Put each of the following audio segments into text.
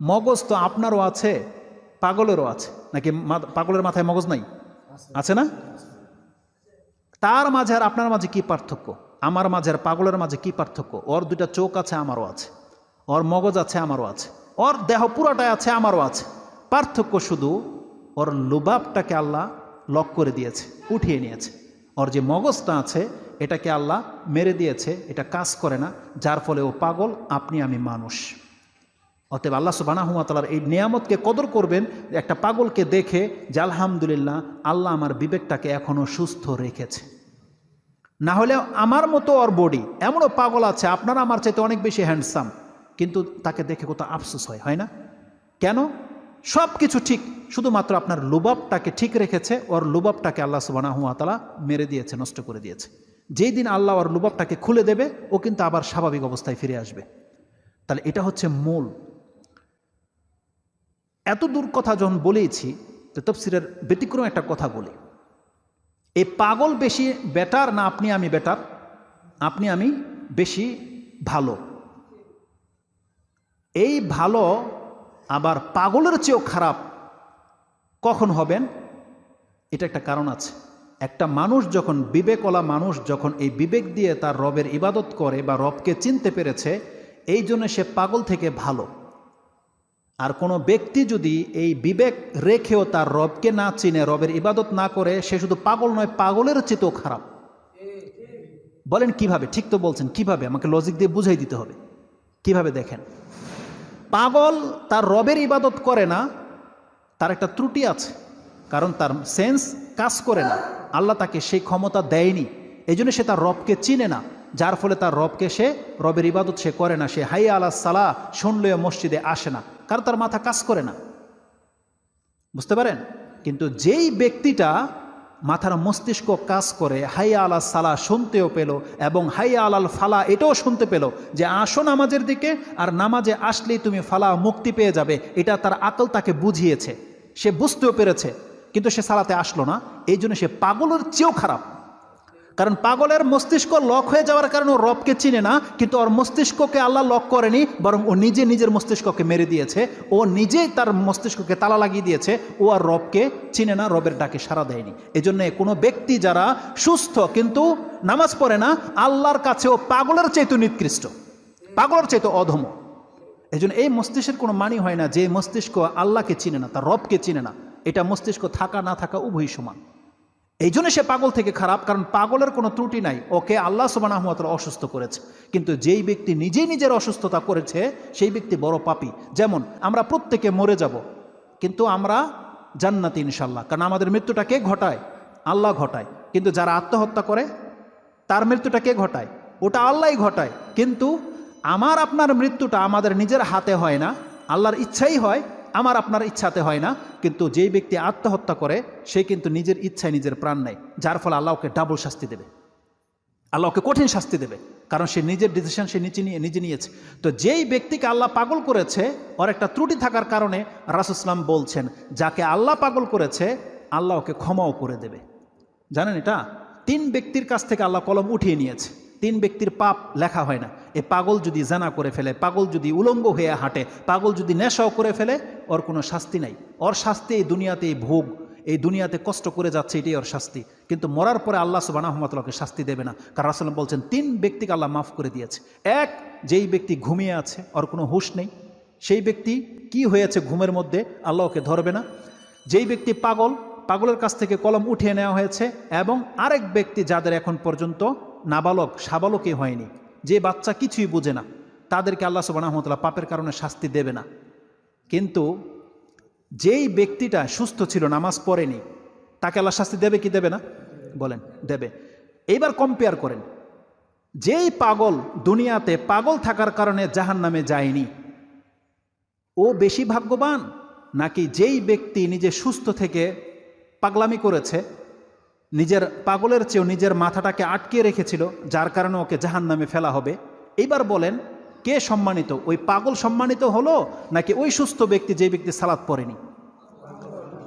মগজ তো আপনারও আছে, পাগলেরও আছে। নাকি পাগলের মাথায় মগজ নাই? আছে না? তার মাঝে আর আপনার মাঝে কি পার্থক্য? আমার মাঝে আর পাগলের মাঝে কি পার্থক্য? ওর দুইটা চোখ আছে, আমারও আছে। ওর মগজ আছে, আমারও আছে। ওর দেহ পুরাটাই আছে, আমারও আছে। পার্থক্য শুধু ওর লুবাবটাকে আল্লাহ লক করে দিয়েছে, উঠিয়ে নিয়েছে। ওর যে মগজটা আছে, এটাকে আল্লাহ মেরে দিয়েছে, এটা কাজ করে না, যার ফলে ও পাগল, আপনি আমি মানুষ। অতএব আল্লাহ সুবানাহুমাতালার এই নিয়ামতকে কদর করবেন একটা পাগলকে দেখে যে আলহামদুলিল্লাহ আল্লাহ আমার বিবেকটাকে এখনও সুস্থ রেখেছে। না হলে আমার মতো ওর বডি এমনও পাগল আছে, আপনারা আমার চাইতে অনেক বেশি হ্যান্ডসাম কিন্তু তাকে দেখে কোথাও আফসোস হয় হয় না? কেন? সব কিছু ঠিক, শুধুমাত্র আপনার লুবাবটাকে ঠিক রেখেছে, ওর লুবাবটাকে আল্লাহ সুবানাহুয়াতালা মেরে দিয়েছে, নষ্ট করে দিয়েছে। যেই দিন আল্লাহ ওর লুবাবটাকে খুলে দেবে, ও কিন্তু আবার স্বাভাবিক অবস্থায় ফিরে আসবে। তাহলে এটা হচ্ছে মূল এত দূর কথা যখন বলেছি তো তফসিরের ব্যতিক্রম একটা কথা বলি। এই পাগল বেশি বেটার না আপনি আমি বেটার আপনি আমি বেশি ভালো। এই ভালো আবার পাগলের চেয়েও খারাপ কখন হবেন? এটা একটা কারণ আছে। একটা মানুষ যখন বিবেকওয়ালা মানুষ যখন এই বিবেক দিয়ে তার রবের ইবাদত করে বা রবকে চিনতে পেরেছে, এই জন্য সে পাগল থেকে ভালো। আর কোনো ব্যক্তি যদি এই বিবেক রেখেও তার রবকে না চিনে, রবের ইবাদত না করে, সে শুধু পাগল নয়, পাগলের চেতেও খারাপ। বলেন কীভাবে? ঠিক তো বলছেন, কীভাবে? আমাকে লজিক দিয়ে বুঝাই দিতে হবে। কীভাবে দেখেন? পাগল তার রবের ইবাদত করে না, তার একটা ত্রুটি আছে। কারণ তার সেন্স কাজ করে না। আল্লাহ তাকে সেই ক্ষমতা দেয়নি। এই সে তার রবকে চিনে না। যার ফলে তার রবকে সে, রবের ইবাদত সে করে না, সে হাই আল্লাহ সালাহ শুনলেও মসজিদে আসে না, কারণ তার মাথা কাজ করে না। বুঝতে পারেন? কিন্তু যেই ব্যক্তিটা মাথার মস্তিষ্ক কাজ করে, হাইয়া আলা সালা শুনতেও পেল এবং হাইয়া আলাল ফালা এটাও শুনতে পেল যে আসো নামাজের দিকে আর নামাজে আসলেই তুমি ফালা মুক্তি পেয়ে যাবে, এটা তার আকল তাকে বুঝিয়েছে। সে বুঝতেও পেরেছে, কিন্তু সে সালাতে আসলো না এই জন্য সে পাগলের চেয়েও খারাপ। কারণ পাগলের মস্তিষ্ক লক হয়ে যাওয়ার কারণে ও রবকে চিনে না, কিন্তু ওর মস্তিষ্ককে আল্লাহ লক করেনি, বরং ও নিজে নিজের মস্তিষ্ককে মেরে দিয়েছে। ও নিজেই তার মস্তিষ্ককে তালা লাগিয়ে দিয়েছে, ও আর রবকে চিনে না, রবের ডাকে সাড়া দেয়নি। এজন্য কোনো ব্যক্তি যারা সুস্থ কিন্তু নামাজ পড়ে না, আল্লাহর কাছে ও পাগলের চাইতে নিকৃষ্ট। পাগলের চাইতে অধম। এই এই মস্তিষ্কের কোনো মানি হয় না যে মস্তিষ্ক আল্লাহকে চিনে না, তার রবকে চিনে না। এটা মস্তিষ্ক থাকা না থাকা উভয়ই সমান। এই জন্য সে পাগল থেকে খারাপ, কারণ পাগলের কোনো ত্রুটি নাই। ওকে আল্লাহ সুবান আহমদ অসুস্থ করেছে। কিন্তু যেই ব্যক্তি নিজেই নিজের অসুস্থতা করেছে, সেই ব্যক্তি বড় পাপি। যেমন, আমরা প্রত্যেকে মরে যাব, কিন্তু আমরা জান্নাতি ইনশাল্লাহ কারণ আমাদের মৃত্যুটা কে ঘটায়? আল্লাহ ঘটায়। কিন্তু যারা আত্মহত্যা করে, তার মৃত্যুটা কে ঘটায়? ওটা আল্লাহই ঘটায়। কিন্তু আমার আপনার মৃত্যুটা আমাদের নিজের হাতে হয় না, আল্লাহর ইচ্ছাই হয়, আমার আপনার ইচ্ছাতে হয় না। কিন্তু যেই ব্যক্তি আত্মহত্যা করে, সে কিন্তু নিজের ইচ্ছায় নিজের প্রাণ নেয়, যার ফলে আল্লাহ ওকে ডাবল শাস্তি দেবে। আল্লাহ ওকে কঠিন শাস্তি দেবে, কারণ সে নিজের ডিসিশন সে নিচে নিয়ে, নিজে নিয়েছে। তো যেই ব্যক্তিকে আল্লাহ পাগল করেছে, ওর একটা ত্রুটি থাকার কারণে রাসুসলাম বলছেন, যাকে আল্লাহ পাগল করেছে, আল্লাহকে ক্ষমাও করে দেবে। জানেন এটা? তিন ব্যক্তির কাছ থেকে আল্লাহ কলম উঠিয়ে নিয়েছে। তিন ব্যক্তির পাপ লেখা হয় না। এ পাগল যদি জানা করে ফেলে, পাগল যদি উলঙ্গ হয়ে হাঁটে, পাগল যদি নেশাও করে ফেলে, ওর কোনো শাস্তি নাই। ওর শাস্তি এই দুনিয়াতে এই ভোগ। এই দুনিয়াতে কষ্ট করে যাচ্ছে, এটাই ওর শাস্তি। কিন্তু মরার পরে আল্লাহ সুবাহ আহমতুল্লাহকে শাস্তি দেবে না। কারণ রাসলাম বলছেন, তিন ব্যক্তিকে আল্লাহ মাফ করে দিয়েছে। এক, যেই ব্যক্তি ঘুমিয়ে আছে, ওর কোনো হুশ নেই। সেই ব্যক্তি কি হয়েছে ঘুমের মধ্যে আল্লাহকে ধরবে না। যেই ব্যক্তি পাগল, পাগলের কাছ থেকে কলম উঠিয়ে নেওয়া হয়েছে এবং আরেক ব্যক্তি যাদের এখন পর্যন্ত নাবালক, সাবালকই হয়নি। যে বাচ্চা কিছুই বোঝে না, তাদেরকে আল্লাহ সুবাহ পাপের কারণে শাস্তি দেবে না। কিন্তু যেই ব্যক্তিটা সুস্থ ছিল, নামাজ পড়েনি, তাকে আল্লাহ শাস্তি দেবে কি দেবে না? বলেন, দেবে। এইবার কম্পেয়ার করেন। যেই পাগল দুনিয়াতে পাগল থাকার কারণে জাহান নামে যায়নি, ও বেশি ভাগ্যবান? নাকি যেই ব্যক্তি নিজে সুস্থ থেকে পাগলামি করেছে নিজের পাগলের চেয়েও নিজের মাথাটাকে আটকে রেখেছিল, যার কারণে ওকে জাহান নামে ফেলা হবে। এইবার বলেন, কে সম্মানিত? ওই পাগল সম্মানিত হলো, নাকি ওই সুস্থ ব্যক্তি যে ব্যক্তি সালাদ পড়েনি?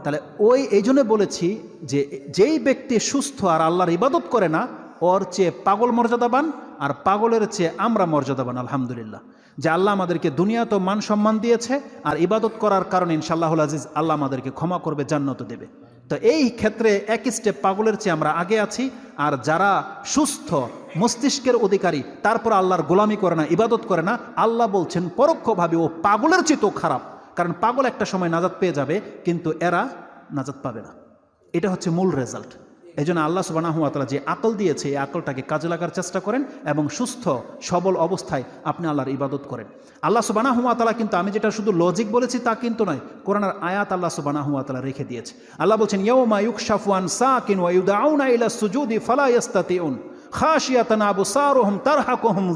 তাহলে ওই এই বলেছি যে, যেই ব্যক্তি সুস্থ আর আল্লাহর ইবাদত করে না, ওর চেয়ে পাগল মর্যাদাবান আর পাগলের চেয়ে আমরা মর্যাদাবান, আলহামদুলিল্লাহ। যে আল্লাহ আমাদেরকে দুনিয়া তো মান সম্মান দিয়েছে, আর ইবাদত করার কারণে ইনশাআল্লাহুল আজিজ আল্লাহ আমাদেরকে ক্ষমা করবে জান্নাত দেবে। তো এই ক্ষেত্রে এক স্টেপ পাগলের চেয়ে আমরা আগে আছি। আর যারা সুস্থ, মস্তিষ্কের অধিকারী, তারপর আল্লাহর গোলামি করে না, ইবাদত করে না, আল্লাহ বলছেন, পরোক্ষভাবে ও পাগলের চেয়েও খারাপ। কারণ পাগল একটা সময় নাজাত পেয়ে যাবে, কিন্তু এরা নাজাত পাবে না। এটা হচ্ছে মূল রেজাল্ট এই জন্য আল্লাহ সুবানাহুয়াতালা যে আকল দিয়েছে, এই আকলটাকে কাজে লাগার চেষ্টা করেন এবং সুস্থ, সবল অবস্থায় আপনি আল্লাহর ইবাদত করেন। আল্লাহ সুবানাহুয়াতালা কিন্তু, আমি যেটা শুধু লজিক বলেছি তা কিন্তু নয়, কোরআনার আয়াত আল্লাহ সুবানাহুয়াতালা রেখে দিয়েছে। আল্লাহ বলছেন ইয়ৌমা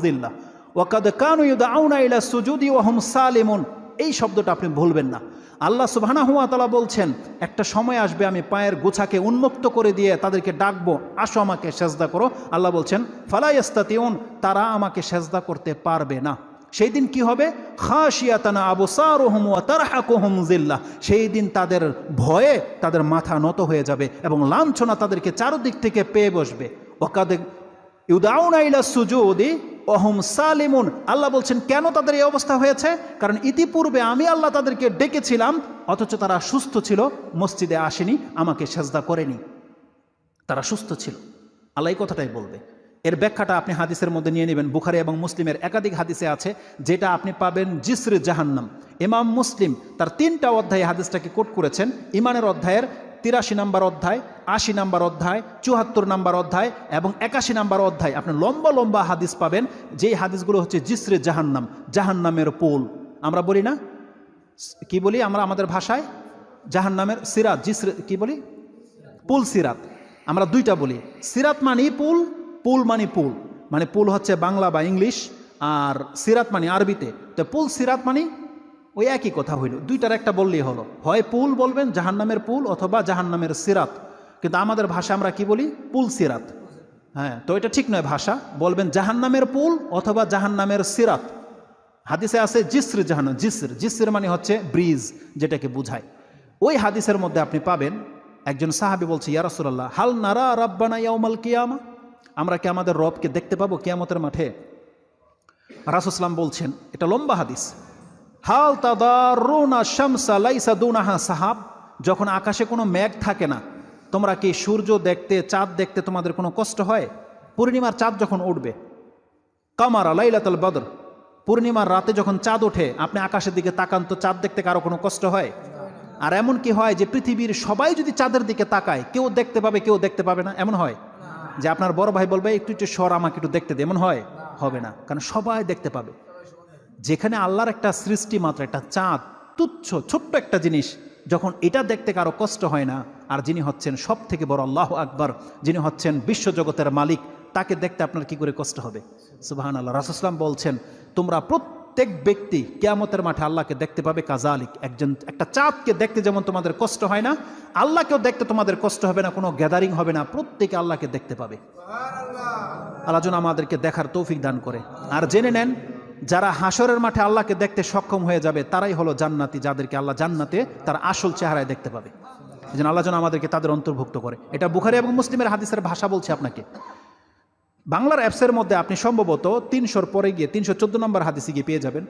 যিল্লাহ ওয়াকাদ কানু সুজুদি ওয়া হুম সালিমুন। এই শব্দটা আপনি ভুলবেন না। আল্লাহ সুবহানাহুয়া তাআলা বলছেন, একটা সময় আসবে, আমি পায়ের গোছাকে উন্মুক্ত করে দিয়ে তাদেরকে ডাকবো। আসো আমাকে সেজদা করো। আল্লাহ বলছেন ফালাইস্তাতিউন তারা আমাকে সেজদা করতে পারবে না। সেই দিন কি হবে? খাশিয়াতানা আবসারুহুম ওয়া তারহাকুহুম যিল্লাহ সেই দিন তাদের ভয়ে তাদের মাথা নত হয়ে যাবে এবং লাঞ্ছনা তাদেরকে চারদিক থেকে পেয়ে বসবে। ওকাদে ইউদাউনা ইলা সুজুদি অহম সালিমুন। আল্লাহ বলছেন, কেন তাদের এই অবস্থা হয়েছে? কারণ ইতিপূর্বে আমি আল্লাহ তাদেরকে ডেকেছিলাম, অথচ তারা সুস্থ ছিল, মসজিদে আসেনি, আমাকে সেজদা করেনি। তারা সুস্থ ছিল। আল্লাহ এই কথাটাই বলবে। এর ব্যাখ্যাটা আপনি হাদিসের মধ্যে নিয়ে নেবেন। বুখারি এবং মুসলিমের একাধিক হাদিসে আছে, যেটা আপনি পাবেন জিসরে জাহান্নাম। ইমাম মুসলিম তার তিনটা অধ্যায়ে হাদিসটাকে কোট করেছেন। ইমানের অধ্যায়ের তিরাশি নাম্বার অধ্যায়, আশি নাম্বার অধ্যায়, চুয়াত্তর নাম্বার অধ্যায় এবং একাশি নাম্বার অধ্যায়। আপনি লম্বা লম্বা হাদিস পাবেন। যেই হাদিসগুলো হচ্ছে জিসরে জাহান্নাম, জাহান্নামের পোল। আমরা বলি না? কি বলি আমরা আমাদের ভাষায়? জাহান্নামের সিরাত, জিসরে, কি বলি? পুল সিরাত। আমরা দুইটা বলি। সিরাত মানি পুল পুল মানি পুল। মানে পুল হচ্ছে বাংলা বা ইংলিশ, আর সিরাত মানি আরবিতে। তো পুল সিরাত মানি ওই একই কথা হইল। দুইটার একটা বললেই হলো। হয় পুল বলবেন জাহান্নামের পুল অথবা জাহান্নামের সিরাত। কিন্তু আমাদের ভাষা আমরা কি বলি? পুল সিরাত। হ্যাঁ তো এটা ঠিক নয় ভাষা। বলবেন জাহান্নামের পুল অথবা জাহান্নামের সিরাত। হাদিসে আছে জিসর জাহান্ন জিসর। জিসর মানে হচ্ছে ব্রিজ, যেটাকে বুঝায়। ওই হাদিসের মধ্যে আপনি পাবেন, একজন সাহাবি বলছে ইয়ারসুল্লাহ হাল নারা রাব্বানা ইয়াউমাল কিয়ামা? আমরা কি আমাদের রবকে দেখতে পাবো কিয়ামতের মাঠে? রাসুসলাম বলছেন, এটা লম্বা হাদিস। হাল তাদারুনা শামসা লাইসা দুনাহা, সাহাব, যখন আকাশে কোনো মেঘ থাকে না, তোমরা কি সূর্য দেখতে, চাঁদ দেখতে তোমাদের কোনো কষ্ট হয়? পূর্ণিমার চাঁদ যখন উঠবে, কামারা লাইলাতুল বদর, পূর্ণিমার রাতে যখন চাঁদ ওঠে, আপনি আকাশের দিকে তাকান তো চাঁদ দেখতে কারও কোনো কষ্ট হয়? আর এমন কি হয় যে পৃথিবীর সবাই যদি চাঁদের দিকে তাকায়, কেউ দেখতে পাবে, কেউ দেখতে পাবে না? এমন হয়? যে আপনার বড় ভাই বলবে, একটু একটু স্বর আমাকে, একটু দেখতে দে। এমন হয়? হবে না। কারণ সবাই দেখতে পাবে। যেখানে আল্লাহর একটা সৃষ্টি মাত্র একটা চাঁদ তুচ্ছ ছোট্ট একটা জিনিস যখন এটা দেখতে কারও কষ্ট হয় না আর যিনি হচ্ছেন সব থেকে বড় আল্লাহ আকবর যিনি হচ্ছেন বিশ্বজগতের মালিক তাকে দেখতে আপনার কি করে কষ্ট হবে? সুবাহান আল্লাহ রাসুসলাম বলছেন তোমরা প্রত্যেক ব্যক্তি কেয়ামতের মাঠে আল্লাহকে দেখতে পাবে কাজালিক একজন একটা চাঁদকে দেখতে যেমন তোমাদের কষ্ট হয় না আল্লাহকেও দেখতে তোমাদের কষ্ট হবে না কোনো গ্যাদারিং হবে না প্রত্যেকে আল্লাহকে দেখতে পাবে। আল্লাহ যেন আমাদেরকে দেখার তৌফিক দান করে। আর জেনে নেন যারা হাসরের মাঠে আল্লাহকে দেখতে সক্ষম হয়ে যাবে, তারাই হলো জান্নাতি, যাদেরকে আল্লাহ জান্নাতে তার আসল চেহারায় দেখতে পাবে। এই জন্য আল্লাহ যেন আমাদেরকে তাদের অন্তর্ভুক্ত করে। এটা বুখারি এবং মুসলিমের হাদিসের ভাষা বলছে আপনাকে। বাংলার অ্যাপসের মধ্যে আপনি সম্ভবত তিনশোর পরে গিয়ে, তিনশো চোদ্দ নম্বর হাদিসে গিয়ে পেয়ে যাবেন।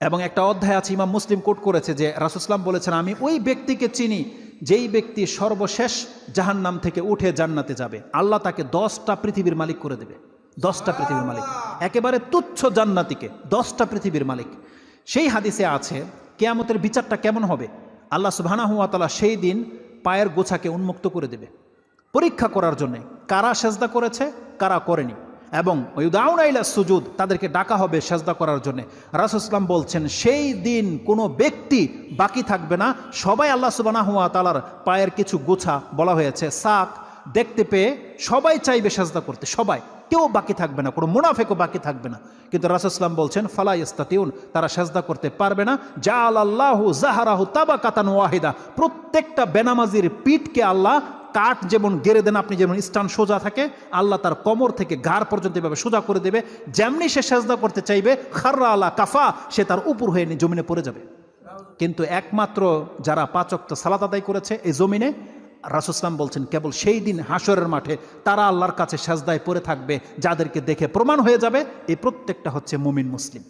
এবং একটা অধ্যায় আছে, ইমাম মুসলিম কোট করেছে যে রাসুসলাম বলেছেন, আমি ওই ব্যক্তিকে চিনি, যেই ব্যক্তি সর্বশেষ জাহান্নাম থেকে উঠে জান্নাতে যাবে। আল্লাহ তাকে দশটা পৃথিবীর মালিক করে দেবে। দশটা পৃথিবীর মালিক। একেবারে তুচ্ছ জান্নাতিকে দশটা পৃথিবীর মালিক। সেই হাদিসে আছে, কেয়ামতের বিচারটা কেমন হবে? আল্লাহ সুবহানাহু ওয়া তাআলা সেই দিন পায়ের গোছাকে উন্মুক্ত করে দেবে। পরীক্ষা করার জন্যে কারা সেজদা করেছে, কারা করেনি। এবং ওই ইউদাউনাইলা সুজুদ, তাদেরকে ডাকা হবে সেজদা করার জন্য। রাসুসলাম বলছেন, সেই দিন কোনো ব্যক্তি বাকি থাকবে না। সবাই আল্লাহ হুয়া তালার পায়ের কিছু গোছা বলা হয়েছে সাক দেখতে পেয়ে সবাই চাইবে সেজদা করতে, সবাই। কেউ বাকি থাকবে না, কোনো মুনাফেকও বাকি থাকবে না। কিন্তু রাসুসলাম বলছেন, ফালা ইস্তাতিউন তারা সেজদা করতে পারবে না। জাল আল্লাহু জাহারাহু তাবা কাতান ওয়াহিদা। প্রত্যেকটা বেনামাজির পিঠকে আল্লাহ কাঠ যেমন গেড়ে দেন, আপনি যেমন স্টান সোজা থাকে, আল্লাহ তার কমর থেকে ঘাড় পর্যন্ত এভাবে সোজা করে দেবে। যেমনি সে সেজদা করতে চাইবে, খাররা আল্লাহ কাফা, সে তার উপর হয়ে জমিনে পড়ে যাবে। কিন্তু একমাত্র যারা পাচক সালাত আদায় করেছে, এই জমিনে রাসুসলাম বলছেন, কেবল সেই দিন হাসরের মাঠে তারা আল্লাহর কাছে সাজদায় পড়ে থাকবে, যাদেরকে দেখে প্রমাণ হয়ে যাবে, এই প্রত্যেকটা হচ্ছে মুমিন মুসলিম।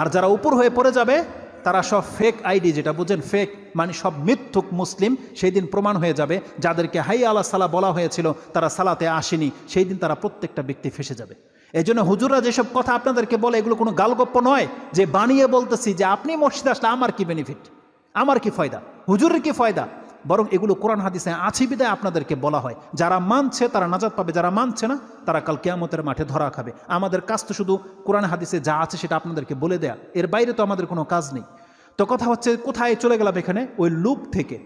আর যারা উপর হয়ে পড়ে যাবে, তারা সব ফেক আইডি যেটা বুঝেন ফেক মানে সব মিথ্যুক মুসলিম, সেই দিন প্রমাণ হয়ে যাবে, যাদেরকে হাই আল্লাহ সালা বলা হয়েছিল, তারা সালাতে আসেনি, সেই দিন তারা প্রত্যেকটা ব্যক্তি ফেসে যাবে। এই জন্য হুজুররা যেসব কথা আপনাদেরকে বলে, এগুলো কোনো গালগপ্প নয়, যে বানিয়ে বলতেছি যে আপনি মসজিদে আসলে আমার কি বেনিফিট আমার কি ফয়দা? হুজুরের কি ফয়দা? বরং এগুলো কোরআন হাদিসে আছে বিদায় আপনাদেরকে বলা হয়। যারা মানছে তারা নাজাদ পাবে, যারা মানছে না, তারা কাল কেয়ামতের মাঠে ধরা খাবে। আমাদের কাজ তো শুধু কোরআন হাদিসে যা আছে সেটা আপনাদেরকে বলে দেয়া। এর বাইরে তো আমাদের কোনো কাজ নেই। তো কথা হচ্ছে, কোথায় চলে গেলাম এখানে? ওই লুপ থেকে।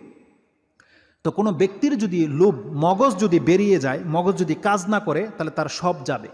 তো কোনো ব্যক্তির যদি লোভ মগজ যদি বেরিয়ে যায়, মগজ যদি কাজ না করে, তাহলে তার সব যাবে।